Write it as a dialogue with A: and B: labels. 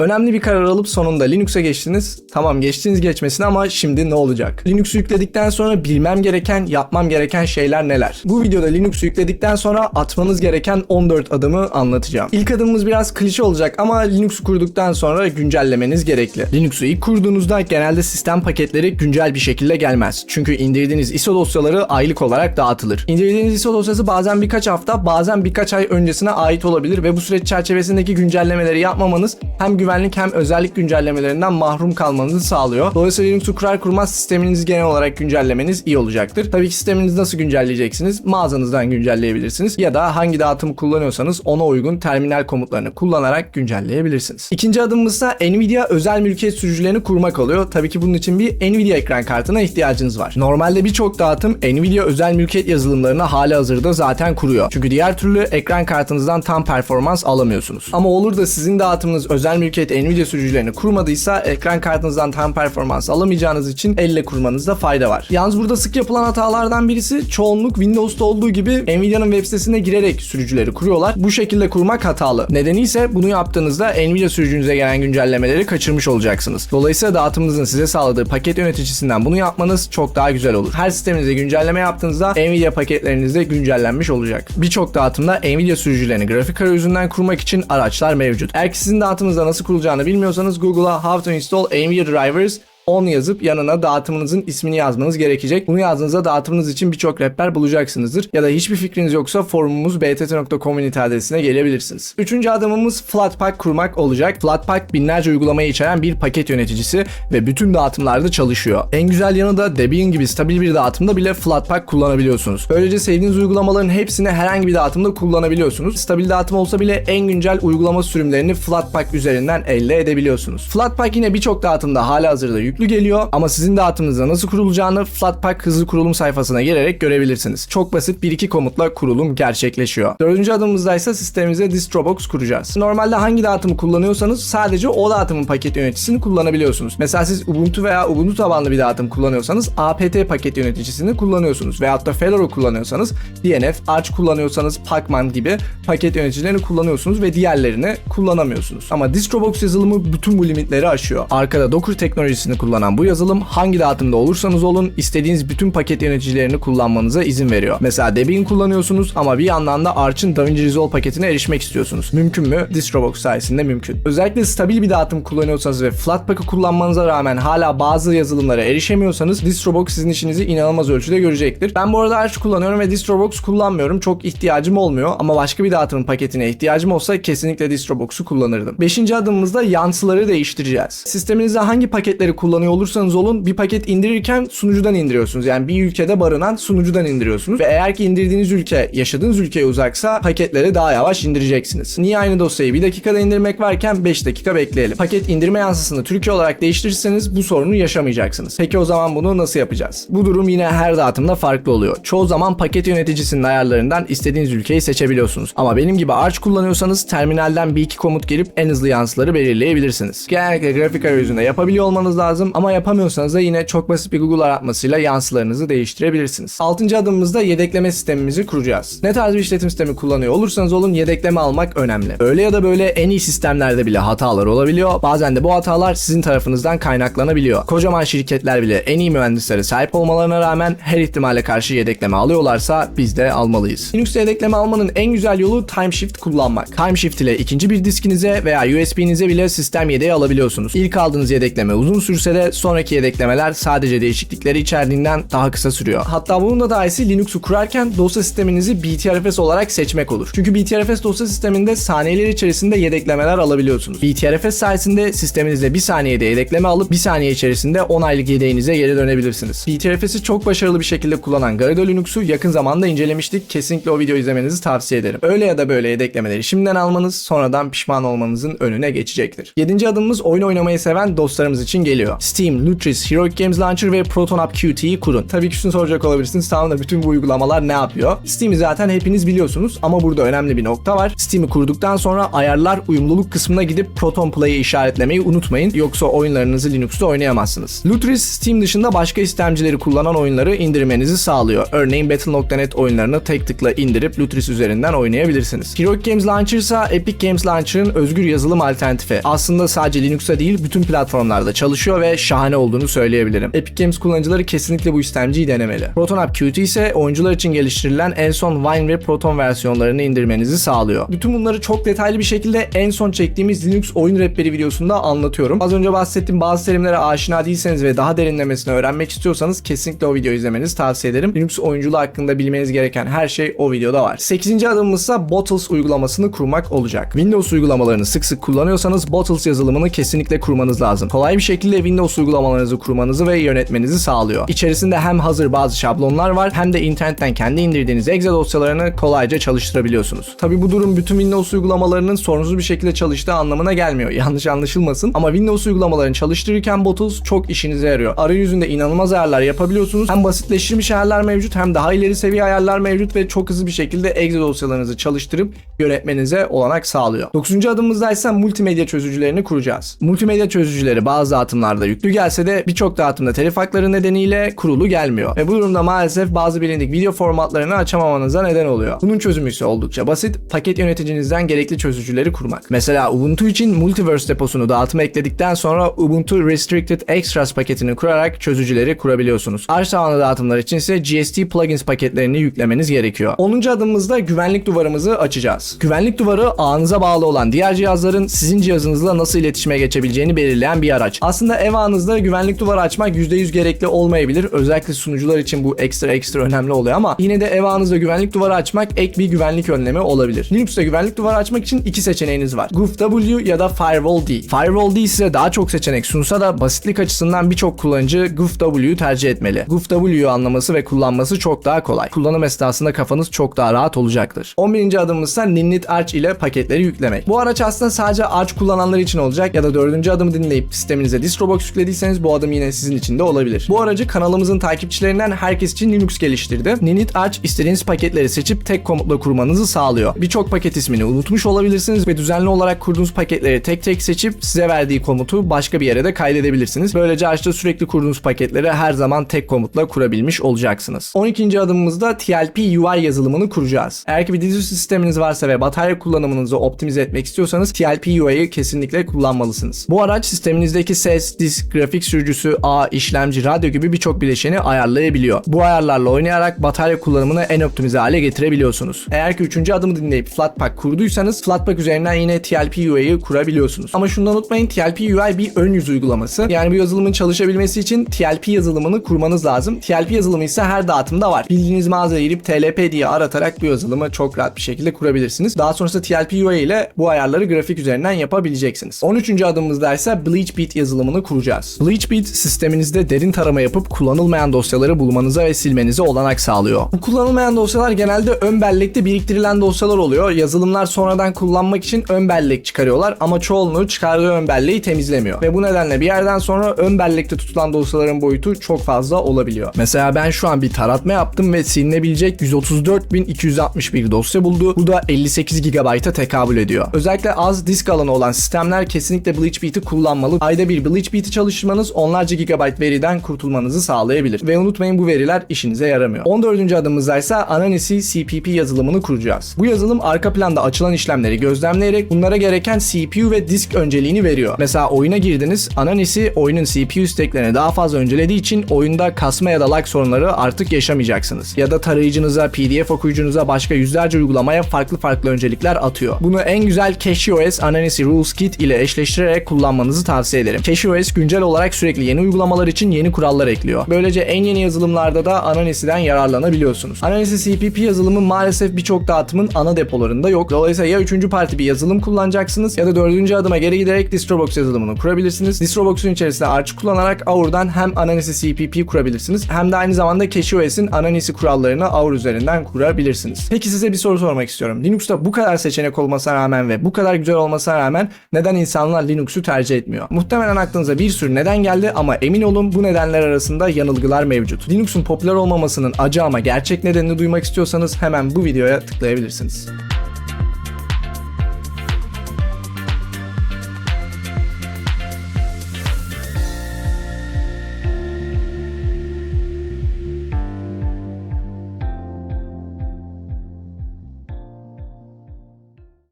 A: Önemli bir karar alıp sonunda Linux'a geçtiniz. Tamam geçtiniz geçmesine ama şimdi ne olacak? Linux'u yükledikten sonra bilmem gereken, yapmam gereken şeyler neler? Bu videoda Linux'u yükledikten sonra atmanız gereken 14 adımı anlatacağım. İlk adımımız biraz klişe olacak ama Linux'u kurduktan sonra güncellemeniz gerekli. Linux'u ilk kurduğunuzda genelde sistem paketleri güncel bir şekilde gelmez. Çünkü indirdiğiniz ISO dosyaları aylık olarak dağıtılır. İndirdiğiniz ISO dosyası bazen birkaç hafta, bazen birkaç ay öncesine ait olabilir ve bu süreç çerçevesindeki güncellemeleri yapmamanız hem güvenlik hem özellik güncellemelerinden mahrum kalmanızı sağlıyor. Dolayısıyla Linux'u kurar kurmaz sisteminizi genel olarak güncellemeniz iyi olacaktır. Tabii ki sisteminizi nasıl güncelleyeceksiniz? Mağazanızdan güncelleyebilirsiniz ya da hangi dağıtımı kullanıyorsanız ona uygun terminal komutlarını kullanarak güncelleyebilirsiniz. İkinci adımımız ise Nvidia özel mülkiyet sürücülerini kurmak oluyor. Tabii ki bunun için bir Nvidia ekran kartına ihtiyacınız var. Normalde birçok dağıtım Nvidia özel mülkiyet yazılımlarını hali hazırda zaten kuruyor. Çünkü diğer türlü ekran kartınızdan tam performans alamıyorsunuz. Ama olur da sizin dağıtımınız özel mülkiyet Nvidia sürücülerini kurmadıysa ekran kartınızdan tam performans alamayacağınız için elle kurmanızda fayda var. Yalnız burada sık yapılan hatalardan birisi çoğunluk Windows'ta olduğu gibi Nvidia'nın web sitesine girerek sürücüleri kuruyorlar. Bu şekilde kurmak hatalı. Nedeni ise bunu yaptığınızda Nvidia sürücünüze gelen güncellemeleri kaçırmış olacaksınız. Dolayısıyla dağıtımınızın size sağladığı paket yöneticisinden bunu yapmanız çok daha güzel olur. Her sisteminize güncelleme yaptığınızda Nvidia paketleriniz de güncellenmiş olacak. Birçok dağıtımda Nvidia sürücülerini grafik arayüzünden kurmak için araçlar mevcut. Eğer sizin dağıtımınızda nasıl kurulacağını bilmiyorsanız Google'a How to install Nvidia drivers 10 yazıp yanına dağıtımınızın ismini yazmanız gerekecek. Bunu yazdığınızda dağıtımınız için birçok rehber bulacaksınızdır. Ya da hiçbir fikriniz yoksa forumumuz btt.community adresine gelebilirsiniz. Üçüncü adımımız Flatpak kurmak olacak. Flatpak binlerce uygulamayı içeren bir paket yöneticisi ve bütün dağıtımlarda çalışıyor. En güzel yanı da Debian gibi stabil bir dağıtımda bile Flatpak kullanabiliyorsunuz. Böylece sevdiğiniz uygulamaların hepsini herhangi bir dağıtımda kullanabiliyorsunuz. Stabil dağıtım olsa bile en güncel uygulama sürümlerini Flatpak üzerinden elde edebiliyorsunuz. Flatpak yine birçok dağıtımda halihazırda yüklü geliyor ama sizin dağıtımınızda nasıl kurulacağını Flatpak hızlı kurulum sayfasına gelerek görebilirsiniz. Çok basit bir iki komutla kurulum gerçekleşiyor. Dördüncü adımımızda ise sistemimize DistroBox kuracağız. Normalde hangi dağıtımı kullanıyorsanız sadece o dağıtımın paket yöneticisini kullanabiliyorsunuz. Mesela siz Ubuntu veya Ubuntu tabanlı bir dağıtım kullanıyorsanız apt paket yöneticisini kullanıyorsunuz. Veyahut da Fedora kullanıyorsanız DNF, Arch kullanıyorsanız Pacman gibi paket yöneticilerini kullanıyorsunuz ve diğerlerini kullanamıyorsunuz. Ama DistroBox yazılımı bütün bu limitleri aşıyor. Arkada Docker teknolojisini kullanan bu yazılım hangi dağıtımda olursanız olun istediğiniz bütün paket yöneticilerini kullanmanıza izin veriyor. Mesela Debian kullanıyorsunuz ama bir yandan da Arch'ın DaVinci Resolve paketine erişmek istiyorsunuz. Mümkün mü? DistroBox sayesinde mümkün. Özellikle stabil bir dağıtım kullanıyorsanız ve Flatpak'ı kullanmanıza rağmen hala bazı yazılımlara erişemiyorsanız DistroBox sizin işinizi inanılmaz ölçüde görecektir. Ben bu arada Arch kullanıyorum ve DistroBox kullanmıyorum. Çok ihtiyacım olmuyor ama başka bir dağıtımın paketine ihtiyacım olsa kesinlikle DistroBox'u kullanırdım. Beşinci adımımızda yansıları değiştireceğiz. Sisteminizde hangi paketleri kullanıyor olursanız olun bir paket indirirken sunucudan indiriyorsunuz. Yani bir ülkede barınan sunucudan indiriyorsunuz. Ve eğer ki indirdiğiniz ülke yaşadığınız ülkeye uzaksa paketleri daha yavaş indireceksiniz. Niye aynı dosyayı bir dakikada indirmek varken 5 dakika bekleyelim. Paket indirme yansısını Türkiye olarak değiştirirseniz bu sorunu yaşamayacaksınız. Peki o zaman bunu nasıl yapacağız? Bu durum yine her dağıtımda farklı oluyor. Çoğu zaman paket yöneticisinin ayarlarından istediğiniz ülkeyi seçebiliyorsunuz. Ama benim gibi Arch kullanıyorsanız terminalden bir iki komut girip en hızlı yansıları belirleyebilirsiniz. Genellikle grafik arayüzünde yapabiliyor olmanız lazım ama yapamıyorsanız da yine çok basit bir Google aratmasıyla yansılarınızı değiştirebilirsiniz. Altıncı adımımızda yedekleme sistemimizi kuracağız. Ne tarz bir işletim sistemi kullanıyor olursanız olun yedekleme almak önemli. Öyle ya da böyle en iyi sistemlerde bile hatalar olabiliyor. Bazen de bu hatalar sizin tarafınızdan kaynaklanabiliyor. Kocaman şirketler bile en iyi mühendislere sahip olmalarına rağmen her ihtimale karşı yedekleme alıyorlarsa biz de almalıyız. Linux'te yedekleme almanın en güzel yolu Timeshift kullanmak. Timeshift ile ikinci bir diskinize veya USB'nize bile sistem yedeği alabiliyorsunuz. İlk aldığınız yedekleme uzun sürse de sonraki yedeklemeler sadece değişiklikleri içerdiğinden daha kısa sürüyor. Hatta bunun da daha iyisi Linux'u kurarken dosya sisteminizi BTRFS olarak seçmek olur. Çünkü BTRFS dosya sisteminde saniyeler içerisinde yedeklemeler alabiliyorsunuz. BTRFS sayesinde sisteminizde bir saniyede yedekleme alıp bir saniye içerisinde 10 aylık yedeğinize geri dönebilirsiniz. BTRFS'i çok başarılı bir şekilde kullanan Garrido Linux'u yakın zamanda incelemiştik. Kesinlikle o videoyu izlemenizi tavsiye ederim. Öyle ya da böyle yedeklemeleri şimdiden almanız sonradan pişman olmanızın önüne geçecektir. 7. adımımız oyun oynamayı seven dostlarımız için geliyor. Steam, Lutris, Heroic Games Launcher ve ProtonApp Qt'yi kurun. Tabii ki şunu soracak olabilirsiniz. Tamam da bütün bu uygulamalar ne yapıyor? Steam'i zaten hepiniz biliyorsunuz ama burada önemli bir nokta var. Steam'i kurduktan sonra ayarlar uyumluluk kısmına gidip Proton Play'i işaretlemeyi unutmayın. Yoksa oyunlarınızı Linux'ta oynayamazsınız. Lutris, Steam dışında başka istemcileri kullanan oyunları indirmenizi sağlıyor. Örneğin Battle.net oyunlarını tek tıkla indirip Lutris üzerinden oynayabilirsiniz. Heroic Games Launcher ise Epic Games Launcher'ın özgür yazılım alternatifi. Aslında sadece Linux'ta değil bütün platformlarda çalışıyor ve şahane olduğunu söyleyebilirim. Epic Games kullanıcıları kesinlikle bu istemciyi denemeli. ProtonApp Qt ise oyuncular için geliştirilen en son Wine ve Proton versiyonlarını indirmenizi sağlıyor. Bütün bunları çok detaylı bir şekilde en son çektiğimiz Linux oyun rehberi videosunda anlatıyorum. Az önce bahsettiğim bazı terimlere aşina değilseniz ve daha derinlemesine öğrenmek istiyorsanız kesinlikle o videoyu izlemenizi tavsiye ederim. Linux oyunculuğu hakkında bilmeniz gereken her şey o videoda var. 8. adımımız ise Bottles uygulamasını kurmak olacak. Windows uygulamalarını sık sık kullanıyorsanız Bottles yazılımını kesinlikle kurmanız lazım. Kolay bir şekilde Windows uygulamalarınızı kurmanızı ve yönetmenizi sağlıyor. İçerisinde hem hazır bazı şablonlar var hem de internetten kendi indirdiğiniz exe dosyalarını kolayca çalıştırabiliyorsunuz. Tabi bu durum bütün Windows uygulamalarının sorunsuz bir şekilde çalıştığı anlamına gelmiyor. Yanlış anlaşılmasın ama Windows uygulamalarını çalıştırırken Bottles çok işinize yarıyor. Arayüzünde inanılmaz ayarlar yapabiliyorsunuz. Hem basitleştirilmiş ayarlar mevcut hem daha ileri seviye ayarlar mevcut ve çok hızlı bir şekilde exe dosyalarınızı çalıştırıp yönetmenize olanak sağlıyor. 9. adımımızda ise multimedya çözücülerini kuracağız. Multimedya çözücüleri bazı dağıtımlarda yüklü gelse de birçok dağıtımda telif hakları nedeniyle kurulu gelmiyor. Ve bu durumda maalesef bazı bilindik video formatlarını açamamanıza neden oluyor. Bunun çözümü ise oldukça basit. Paket yöneticinizden gerekli çözücüleri kurmak. Mesela Ubuntu için Multiverse deposunu dağıtıma ekledikten sonra Ubuntu Restricted Extras paketini kurarak çözücüleri kurabiliyorsunuz. Arş tabanlı dağıtımlar için ise GST plugins paketlerini yüklemeniz gerekiyor. 10. adımımızda güvenlik duvarımızı açacağız. Güvenlik duvarı ağınıza bağlı olan diğer cihazların sizin cihazınızla nasıl iletişime geçebileceğini belirleyen bir araç. Aslında ev ağınızda güvenlik duvarı açmak %100 gerekli olmayabilir. Özellikle sunucular için bu ekstra ekstra önemli oluyor ama yine de ev ağınızda güvenlik duvarı açmak ek bir güvenlik önlemi olabilir. Linux'ta güvenlik duvarı açmak için iki seçeneğiniz var. GoofW ya da Firewall D. Firewall D size daha çok seçenek sunsa da basitlik açısından birçok kullanıcı GoofW'yu tercih etmeli. GoofW'yu anlaması ve kullanması çok daha kolay. Kullanım esnasında kafanız çok daha rahat olacaktır. 11. adımımız ise Ninit Arch ile paketleri yüklemek. Bu araç aslında sadece Arch kullananlar için olacak ya da dördüncü adımı dinleyip sisteminize Distrobox yüklediyseniz bu adım yine sizin için de olabilir. Bu aracı kanalımızın takipçilerinden herkes için Linux geliştirdi. Ninit Arch istediğiniz paketleri seçip tek komutla kurmanızı sağlıyor. Birçok paket ismini unutmuş olabilirsiniz ve düzenli olarak kurduğunuz paketleri tek tek seçip size verdiği komutu başka bir yere de kaydedebilirsiniz. Böylece Arch'ta sürekli kurduğunuz paketleri her zaman tek komutla kurabilmiş olacaksınız. 12. adımımızda TLP UI yazılımını kuracağız. Eğer ki bir dizüstü sisteminiz varsa ve batarya kullanımınızı optimize etmek istiyorsanız TLP UI'yi kesinlikle kullanmalısınız. Bu araç sisteminizdeki ses, disk, grafik sürücüsü, ağ, işlemci, radyo gibi birçok bileşeni ayarlayabiliyor. Bu ayarlarla oynayarak batarya kullanımını en optimize hale getirebiliyorsunuz. Eğer ki 3. adımı dinleyip Flatpak kurduysanız Flatpak üzerinden yine TLP UI'yi kurabiliyorsunuz. Ama şunu da unutmayın TLP UI bir ön yüz uygulaması. Yani bu yazılımın çalışabilmesi için TLP yazılımını kurmanız lazım. TLP yazılımı ise her dağıtımda var. Bildiğiniz mağazaya girip TLP diye aratarak bu yazılımı çok rahat bir şekilde kurabilirsiniz. Daha sonrasında TLP UI ile bu ayarları grafik üzerinden yapabileceksiniz. 13. adımımızda ise BleachBeat yazılımını kuracağız. BleachBeat sisteminizde derin tarama yapıp kullanılmayan dosyaları bulmanıza ve silmenize olanak sağlıyor. Bu kullanılmayan dosyalar genelde ön bellekte biriktirilen dosyalar oluyor. Yazılımlar sonradan kullanmak için ön bellek çıkarıyorlar ama çoğunluğu çıkardığı ön belleği temizlemiyor. Ve bu nedenle bir yerden sonra ön bellekte tutulan dosyaların boyutu çok fazla olabiliyor. Mesela ben şu an bir taratma yaptım ve silinebilecek 134.261 dosya buldu. Bu da 58 GB'a tekabül ediyor. Özellikle az disk alanı olan sistemler kesinlikle BleachBeat'i kullanmalı. Ayda bir BleachBeat'i çalıştırmanız onlarca gigabayt veriden kurtulmanızı sağlayabilir. Ve unutmayın bu veriler işinize yaramıyor. 14. adımımızda ise Ananisi CPP yazılımını kuracağız. Bu yazılım arka planda açılan işlemleri gözlemleyerek bunlara gereken CPU ve disk önceliğini veriyor. Mesela oyuna girdiniz, Ananisi oyunun CPU isteklerini daha fazla öncelediği için oyunda kasma ya da lag sorunları artık yaşamayacaksınız. Ya da tarayıcınıza, PDF okuyucunuza başka yüzlerce uygulamaya farklı farklı öncelikler atıyor. Bunu en güzel CashOS Ananisi Rules Kit ile eşleştirerek kullanmanızı tavsiye ederim. CashOS güncel olarak sürekli yeni uygulamalar için yeni kurallar ekliyor. Böylece en yeni yazılımlarda da Ananisi'den yararlanabiliyorsunuz. Ananisi CPP yazılımı maalesef birçok dağıtımın ana depolarında yok. Dolayısıyla ya üçüncü parti bir yazılım kullanacaksınız ya da dördüncü adıma geri giderek Distrobox yazılımını kurabilirsiniz. Distrobox'un içerisinde Arch kullanarak Aur'dan hem Ananisi CPP kurabilirsiniz hem de aynı zamanda CashOS'in Ananisi kurallarını Aur üzerinden kurabilirsiniz. Peki size bir soru sormak istiyorum. Linux'ta bu kadar seçenek olmasına rağmen ve bu kadar güzel olmasına rağmen neden insanlar Linux'u tercih etmiyor? Muhtemelen aklınıza bir sürü neden geldi ama emin olun bu nedenler arasında yanılgılar mevcut. Linux'un popüler olmamasının acı ama gerçek nedenini duymak istiyorsanız hemen bu videoya tıklayabilirsiniz.